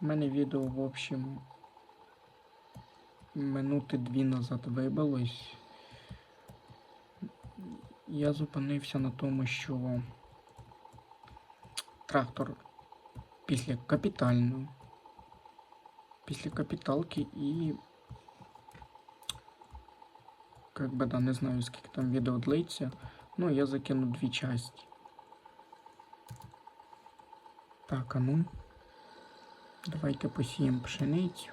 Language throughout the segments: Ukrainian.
У мене відео, в общем, минути дві назад вибилось. Я зупинився на тому, що трактор після капітальної, після капіталки і как би да, не знаю, скільки там відео длиться. Ну, я закину дві часті. Так, а ну. Давайте посіємо пшеницю.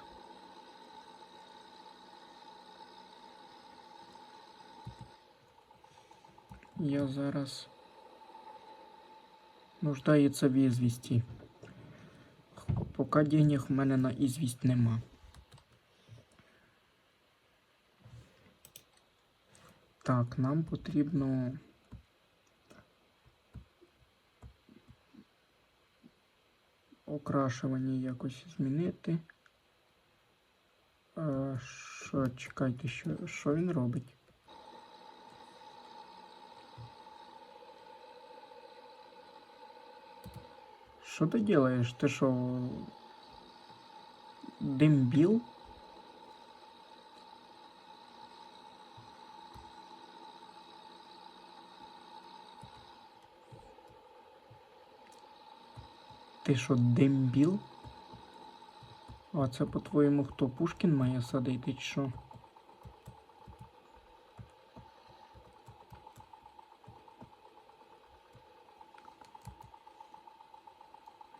Я зараз нуждається в ізвісті. Поки денег в мене на ізвість нема. Так, нам потрібно окрашування якось змінити. А, Що, чекайте, що, що він робить? Що ти делаєш? Ти що? Дембіл? Ти що, дембіл? А це по-твоєму хто Пушкін має садити чи що?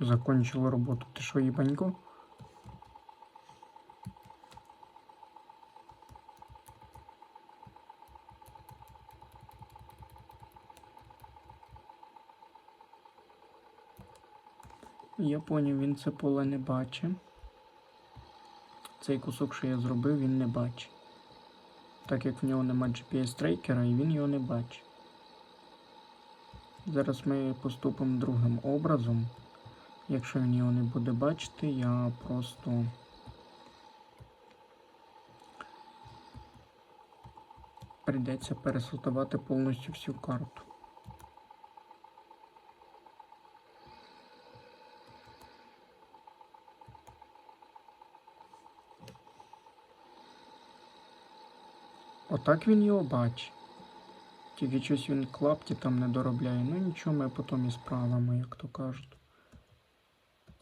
Закончила роботу. Ти що, їбанько? Я поняв, він це поле не бачить. Цей кусок, що я зробив, він не бачить. Так як в нього нема GPS-трекера і він його не бачить. Зараз ми поступимо другим образом. Якщо він його не буде бачити, я просто прийдеться пересортувати повністю всю карту. Отак він його бачить. Тільки щось він клапті там не доробляє. Ну нічого, ми потім і справимо, як то кажуть.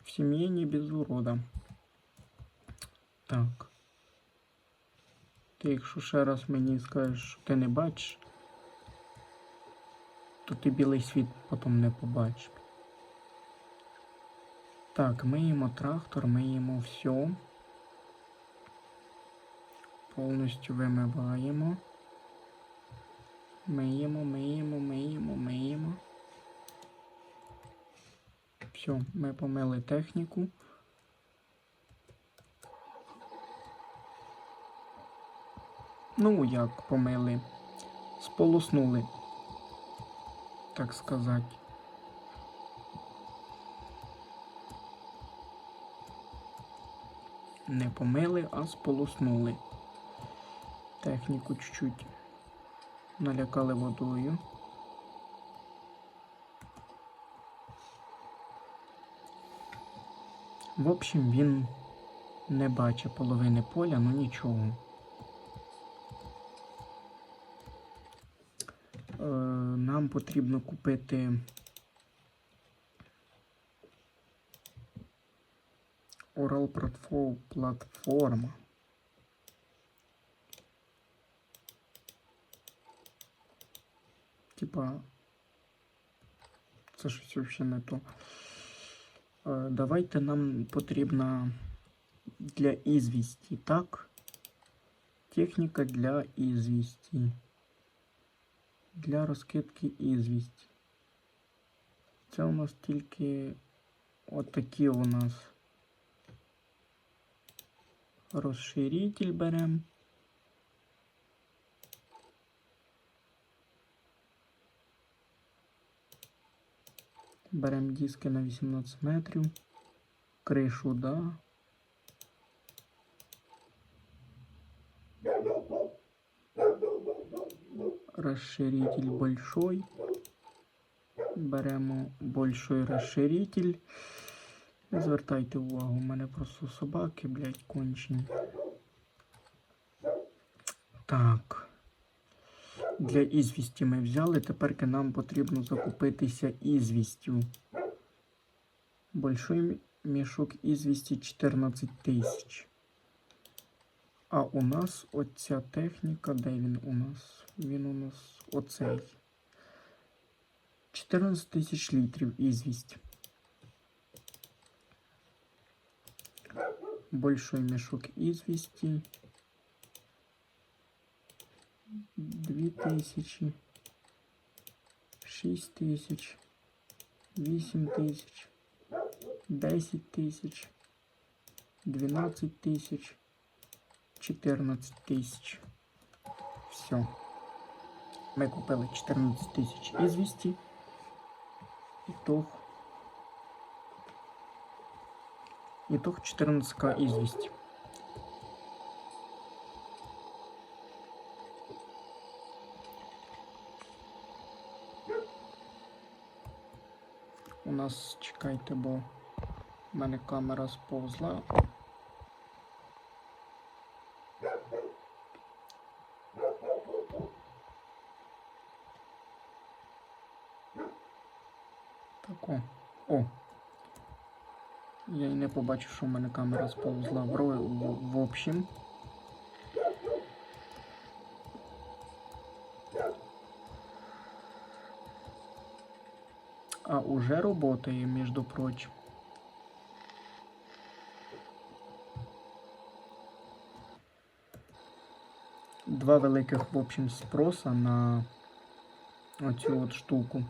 В сім'ї не без урода. Так. Ти якщо ще раз мені скажеш, що ти не бачиш, то ти білий світ потім не побачиш. Так, миємо трактор, миємо все. Повністю вимиваємо. Миємо, миємо, миємо, миємо. Все, ми помили техніку. Ну, як помили? Сполоснули, так сказати. Не помили, а сполоснули. Техніку чуть-чуть налякали водою. В общем, він не бачить половини поля, ну нічого. Е, нам потрібно купити Oral платформа. Типа, це щось взагалі не то. Е, Давайте нам потрібна для ізвісті, так? Техніка для ізвісті. Для розкидки ізвісті. Це у нас тільки отакі у нас розширитель беремо. Беремо диски на 18 метрів. Кришу, да. Расширитель большой. Беремо большой расширитель. Не звертайте увагу, у мене просто собаки, блядь, кончені. Так. Для ізвісті ми взяли, тепер нам потрібно закупитися ізвістю. Большой мішок ізвісті 14 тисяч. А у нас оця техніка, де він у нас? Він у нас оцей. 14 тисяч літрів ізвість. Большой мешок извести. Дві тисячі. Шість тисяч. Вісім тисяч. Десять тисяч. Дванадцять тисяч. Чотирнадцять тисяч. Все. Ми купили 14 тисяч ізвісті. Ітог. Итог 14к известь. Нас чекайте, бо в мене камера сповзла. Так, о. О. Я і не побачив, що в мене камера сповзла в, в общем. А уже работає, между прочим. Два великих, в общем, спроса на оцю от штуку.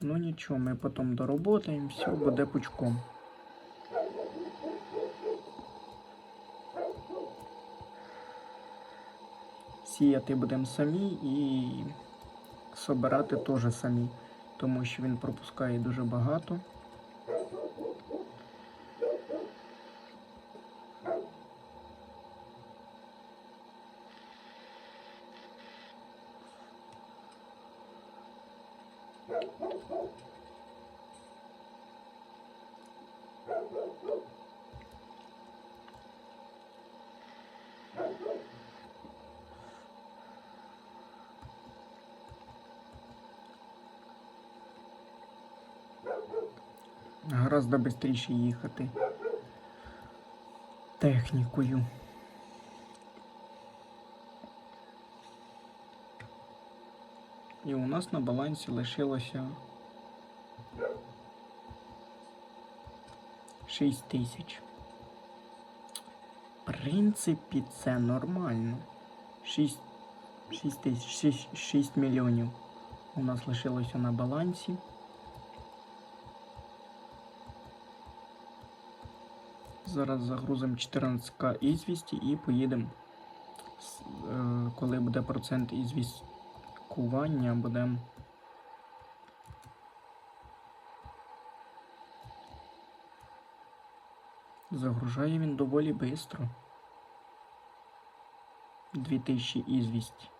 Ну нічого, ми потім доработаємо, все буде пучком. Сіяти будемо самі і собирати теж самі, тому що він пропускає дуже багато. Гораздо швидше їхати технікою. І у нас на балансі лишилося 6 тисяч. В принципі, це нормально. 6, 6 тисяч, 6, 6 мільйонів у нас лишилося на балансі. Зараз загрузимо 14к ізвісті і поїдемо. Е, Коли буде процент ізвісткування, будемо. Загружає він доволі швидко. 2000 ізвість.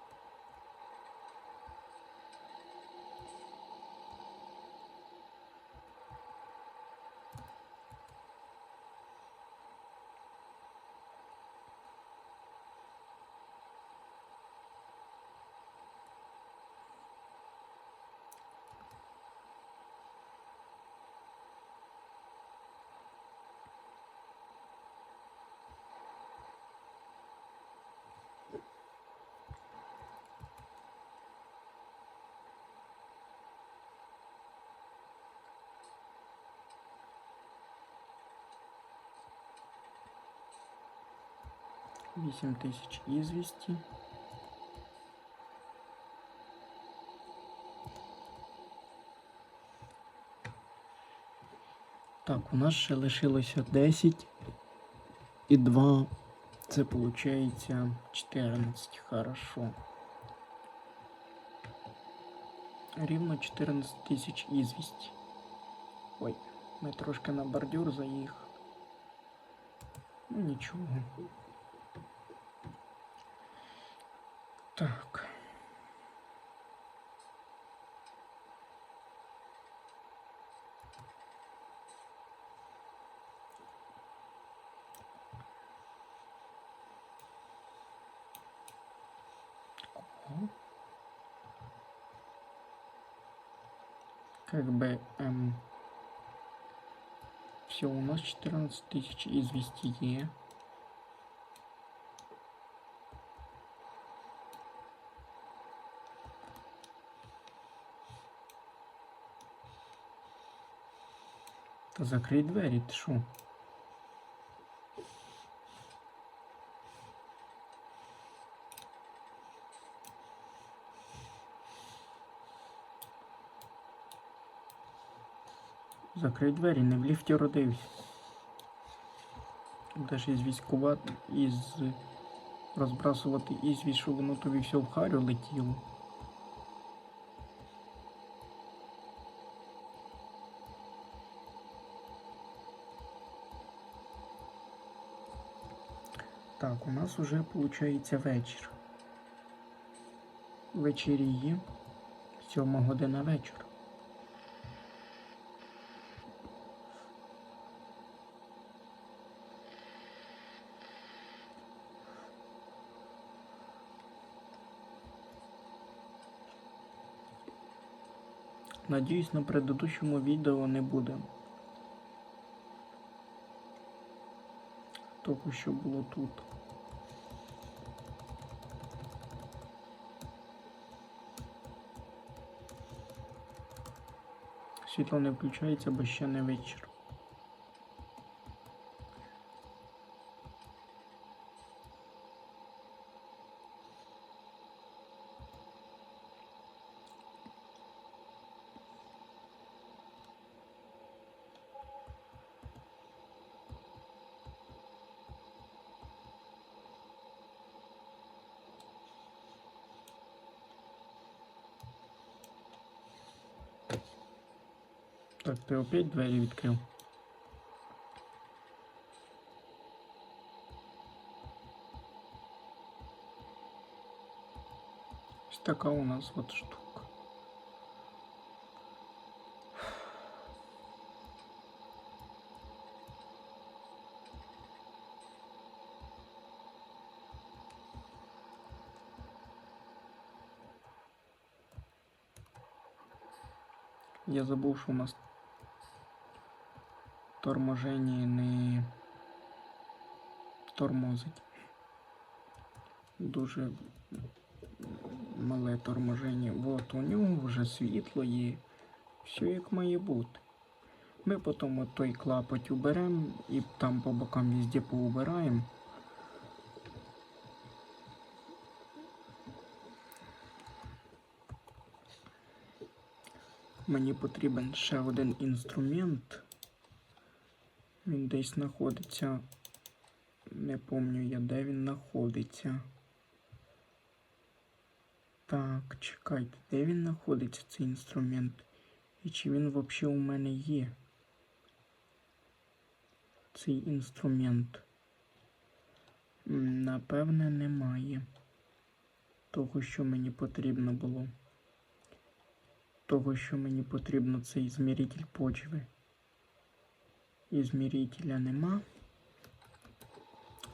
Вісім тисяч ізвісті. Так, у нас ще лишилося 10 і 2. Це виходить 14. Хорошо. Рівно 14 тисяч ізвісті. Ой, ми трошки на бордюр заїхали. Ну нічого. Так. Как бы эм, все у нас 14 тысяч известие. Закрий двері, ти що? Закрий двері, не в ліфті родився. Будеш із військувати, із розбрасувати ізвість, щоб воно тобі все в харю летіло. Так, у нас уже виходить вечір. Вечеріє. Сьома година вечора. Надіюсь, на предыдущому відео не буде. Того, що було тут. Світло не включається, бо ще не вечір. Так, ти опять двері відкрив. Ось у нас от штука. Я забув, що у нас торможення не тормозить. Дуже мале торможення. От у нього вже світло є. Все як має бути. Ми потім от той клапоть уберемо і там по бокам везде поубираємо. Мені потрібен ще один інструмент. Він десь знаходиться. Не пам'ятаю я, де він знаходиться. Так, чекайте, де він знаходиться цей інструмент? І чи він взагалі у мене є? Цей інструмент. Напевне, немає. Того, що мені потрібно було. Того, що мені потрібно, це зміритель почви. І змірителя нема.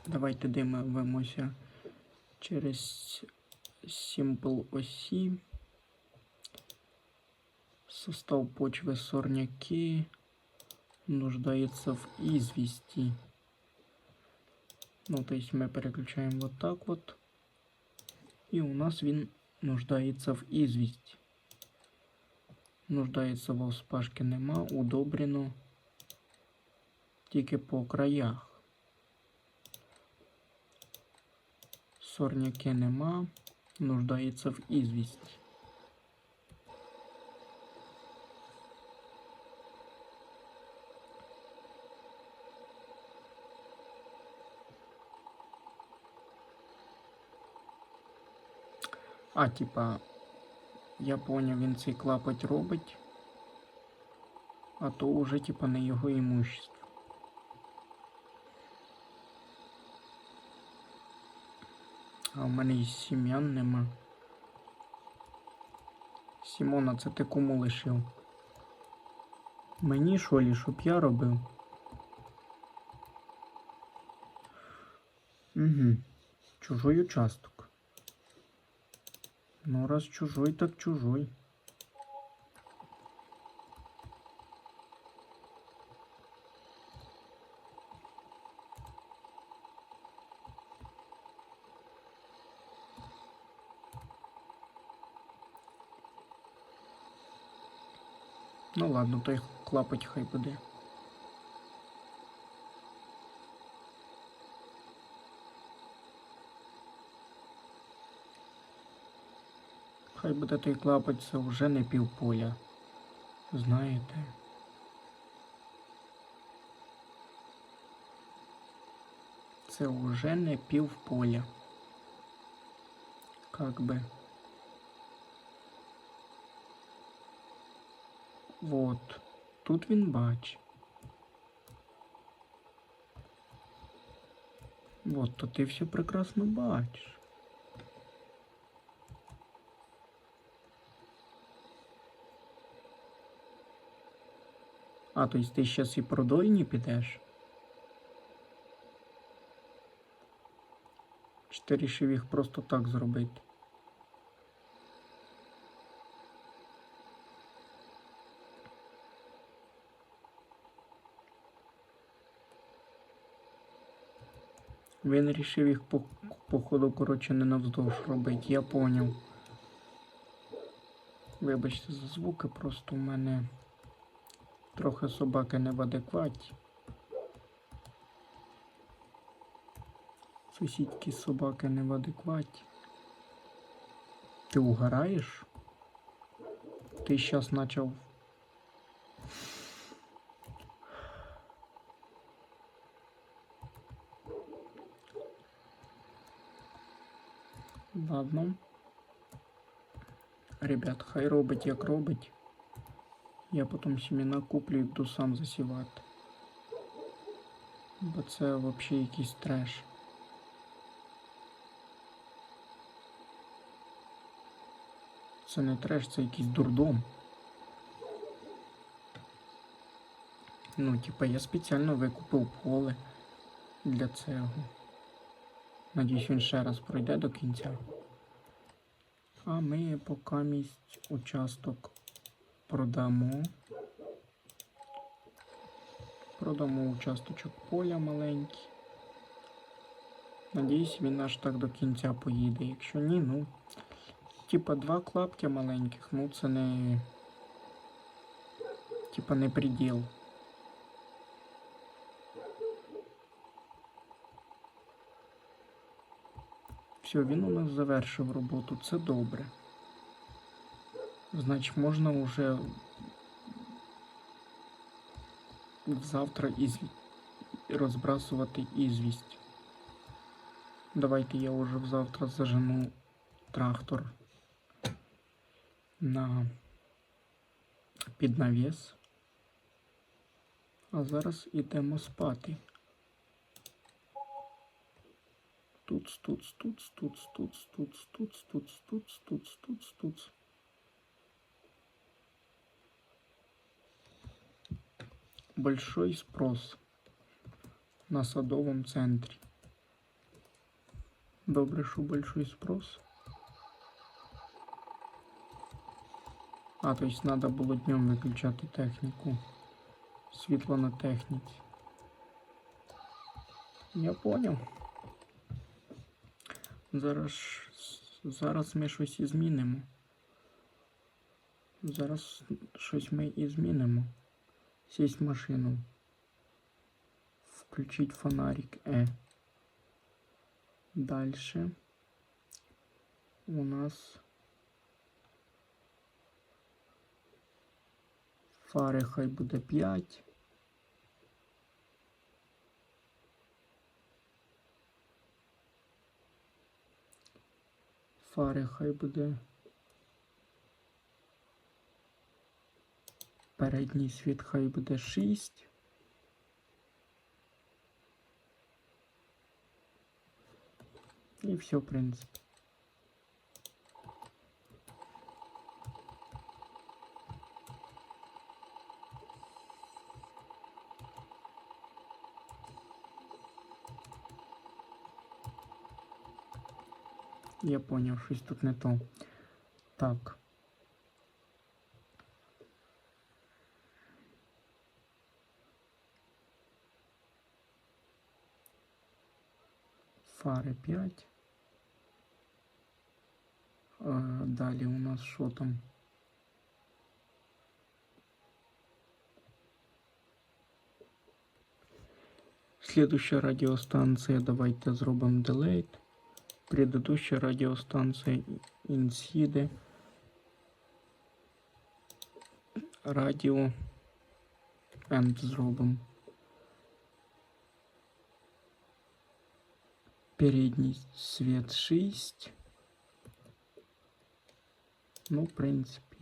Давайте дивимося через Simple осі. Состав почви сорняки нуждается в извести. Ну, то есть мы переключаем вот так вот. И у нас він нуждається в извести. Нуждається в вспашки нема, удобрено тільки по краях. Сорняки нема, нуждається в ізвісті. А, типа, я поняв, він цей клапоть робить, а то уже типа не його імущество. А в мене і сім'ян нема. Сімона, це ти кому лишив? Мені що лі, щоб я робив? Угу. Чужой участок. Ну, раз чужой, так чужой. Ну ладно, той клапоть хай буде. Хай буде той клапоть, це вже не півполя. Знаєте. Це вже не півполя. Как би. Вот. Тут він бач. Вот, то ти все прекрасно бачиш. А, то есть ти зараз і продольні підеш? Чи ти просто так зробити? Він рішив їх по, походу, коротше, не навздовж робити, я поняв. Вибачте за звуки, просто у мене трохи собаки не в адекваті. Сусідки собаки не в адекваті. Ти угораєш? Ти щас почав. Ладно. Ребят, хай робить як робить. Я потім семена куплю і буду сам засівати. Бо це взагалі якийсь треш. Це не треш, це якийсь дурдом. Ну, типа, я спеціально викупив поле для цього. Надіюсь, він ще раз пройде до кінця. А ми поки місць участок продамо. Продамо участочок поля маленький. Надіюсь, він аж так до кінця поїде. Якщо ні, ну. Типа два клаптя маленьких, ну це не. Типа не приділ. Все, він у нас завершив роботу, це добре. Значить, можна вже завтра із... розбрасувати ізвість. Давайте я уже завтра зажену трактор на під навіс. А зараз ідемо спати. Туц, туц, туц, туц, туц, туц, туц, туц, туц, туц, туц, туц. Большой спрос на садовом центрі. Добре, що большой спрос. А, то есть надо було днем виключати техніку. Світло на техніці. Я понял. Зараз зараз ми щось і змінимо. Зараз щось ми і змінимо. Сесть в машину. Включить фонарик Э. Дальше у нас фари хай буде 5. Фари хай буде. Передній світ хай буде 6. І все, в принципі. Я поняв, щось тут не то. Так. фары 5. А, Далее у нас что там? Следующая радиостанция. Давайте зробимо Delete Предыдущая радіостанція Інсіде. Радіо End зробимо. Передній світ 6. Ну, в принципі.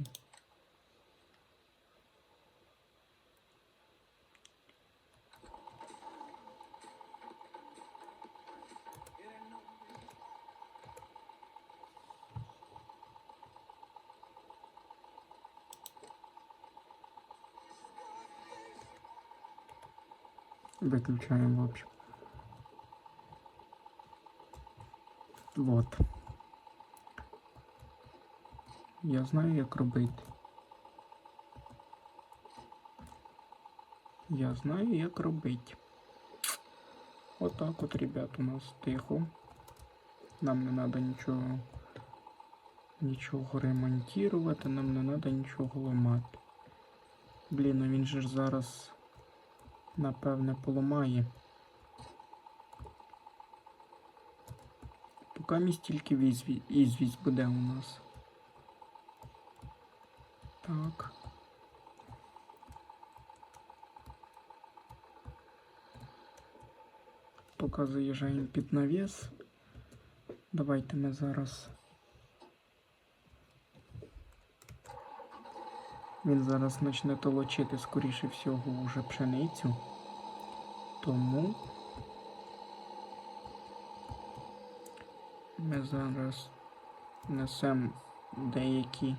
Выключаем в общем. Вот. Я знаю, як робити. Я знаю, як робити. Отак от, ребят, у нас тихо. Нам не треба нічого нічого ремонтувати, нам не треба нічого ламати. Блін, а він же зараз напевне поламає. Поки місць тільки ізвість буде у нас. Так. Поки заїжджаємо під навіс. Давайте ми зараз. Він зараз почне толочити, скоріше всього, уже пшеницю. Тому ми зараз несемо деякі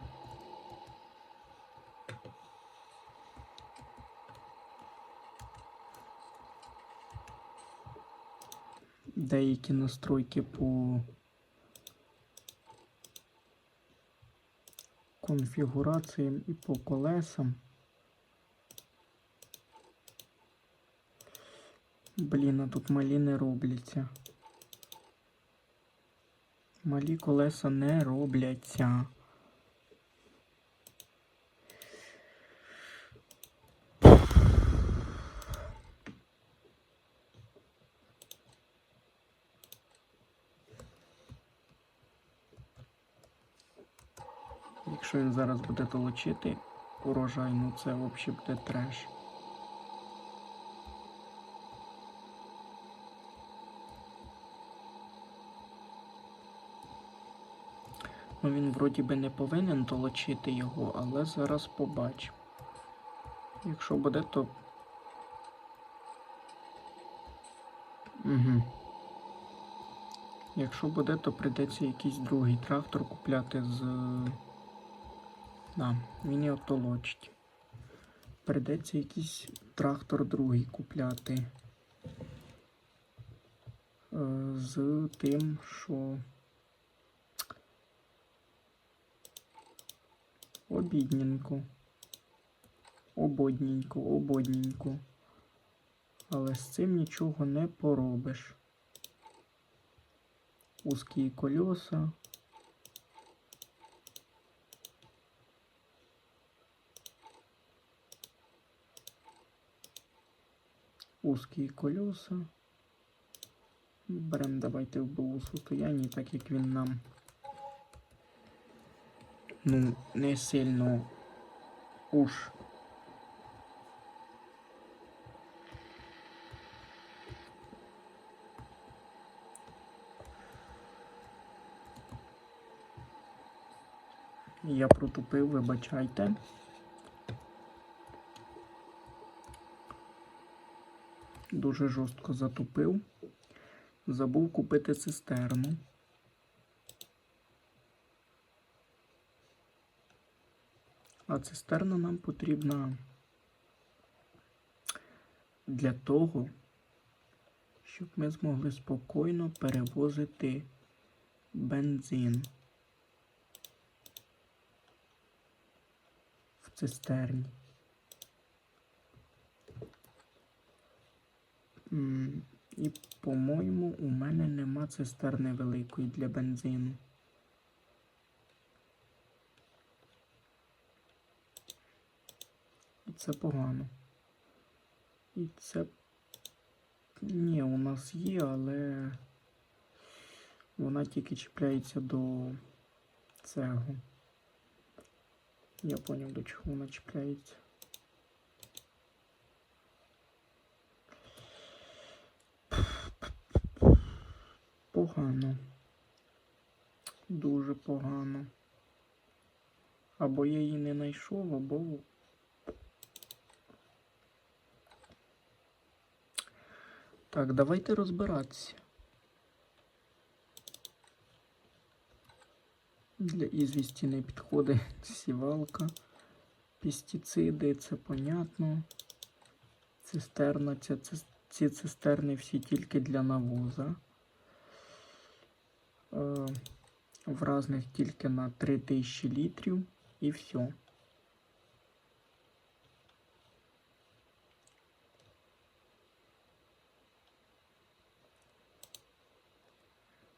деякі настройки по конфігураціям і по колесам. Блін, а тут малі не робляться. Малі колеса не робляться. Якщо він зараз буде толочити урожай, ну це взагалі буде треш. Ну він вроді би не повинен толочити його, але зараз побачимо. Якщо буде, то. Угу. Якщо буде, то прийдеться якийсь другий трактор купляти з. Да, він його толочить. Прийдеться якийсь трактор другий купляти. Е, З тим, що. Обідненько. Ободненько, ободненько. Але з цим нічого не поробиш. Узкі колеса. Узкі колеса. Берем давайте в БУ состоянні, так як він нам ну, не сильно уж. Я протупив, вибачайте. Дуже жорстко затупив. Забув купити цистерну. А цистерна нам потрібна для того, щоб ми змогли спокійно перевозити бензин в цистерні. І, по-моєму, у мене нема цистерни великої для бензину. І це погано. І це Ні, у нас є, але вона тільки чіпляється до цього. Я поняв, до чого вона чіпляється. Погано. Дуже погано. Або я її не знайшов, або. Так, давайте розбиратися. Для ізвісті не підходить сівалка. Пестициди, це понятно. Цистерна, ці цистерни всі тільки для навоза. Е, в разних тільки на 3000 літрів і все.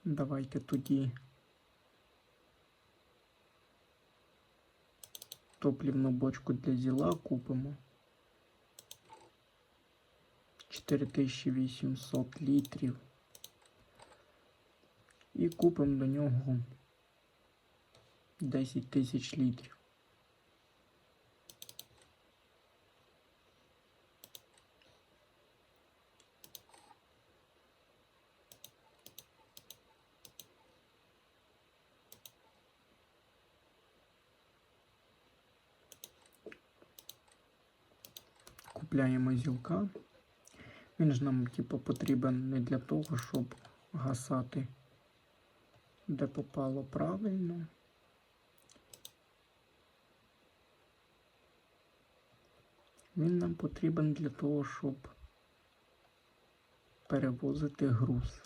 Давайте тоді топлівну бочку для зіла купимо. 4800 літрів. І купимо до нього 10 тисяч літрів. Купляємо зілка. Він ж нам, типу, потрібен не для того, щоб гасати де попало правильно. Він нам потрібен для того, щоб перевозити груз.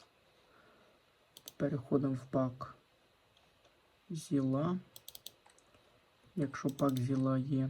Переходимо в пак зіла. Якщо пак зіла є,